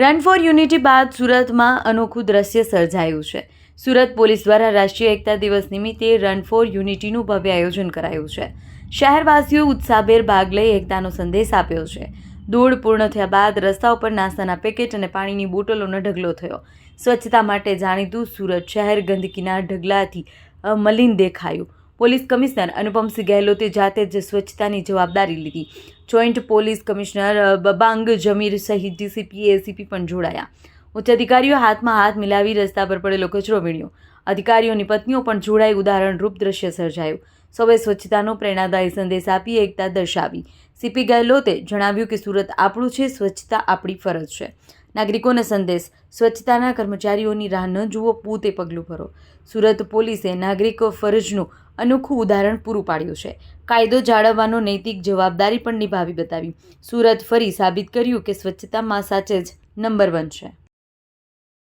Run for unity બાદ સુરતમાં અનોખું દ્રશ્ય સર્જાયું છે. સુરત પોલીસ દ્વારા રાષ્ટ્રીય એકતા દિવસ નિમિત્તે રન ફોર યુનિટીનું ભવ્ય આયોજન કરાયું છે. શહેરવાસીઓ ઉત્સાહભેર ભાગ લઈ એકતાનો સંદેશ આપ્યો છે. દોડ પૂર્ણ થયા બાદ રસ્તા ઉપર નાસ્તાના પેકેટ અને પાણીની બોટલોનો ઢગલો થયો. સ્વચ્છતા માટે જાણીતું સુરત શહેર ગંદકીના ઢગલાથી મલિન દેખાયું. પોલીસ કમિશનર અનુપમસિંહ ગહેલોતે જાતે જ સ્વચ્છતાની જવાબદારી લીધી. Joint police commissioner Babang Jamir સહિત ડીસીપી, એસીપી પણ જોડાયા. ઉચ્ચ અધિકારીઓ હાથમાં હાથ મિલાવી રસ્તા પર પડેલો કચરો વીણ્યો. અધિકારીઓની પત્નીઓ પણ જોડાઈ ઉદાહરણરૂપ દ્રશ્ય સર્જાયું. સૌએ સ્વચ્છતાનો પ્રેરણાદાયી સંદેશ આપી એકતા દર્શાવી. સીપી ગહેલોતે જણાવ્યું કે સુરત આપણું છે, સ્વચ્છતા આપણી ફરજ છે. નાગરિકોનો સંદેશ, સ્વચ્છતાના કર્મચારીઓની રાહ ન જુઓ, પોતે પગલું ભરો. સુરત પોલીસે નાગરિકો ફરજનું અનોખું ઉદાહરણ પૂરું પાડ્યું છે. કાયદો જાળવવાનો નૈતિક જવાબદારી પણ નિભાવી બતાવી. સુરત ફરી સાબિત કર્યું કે સ્વચ્છતામાં સાચે જ નંબર વન છે.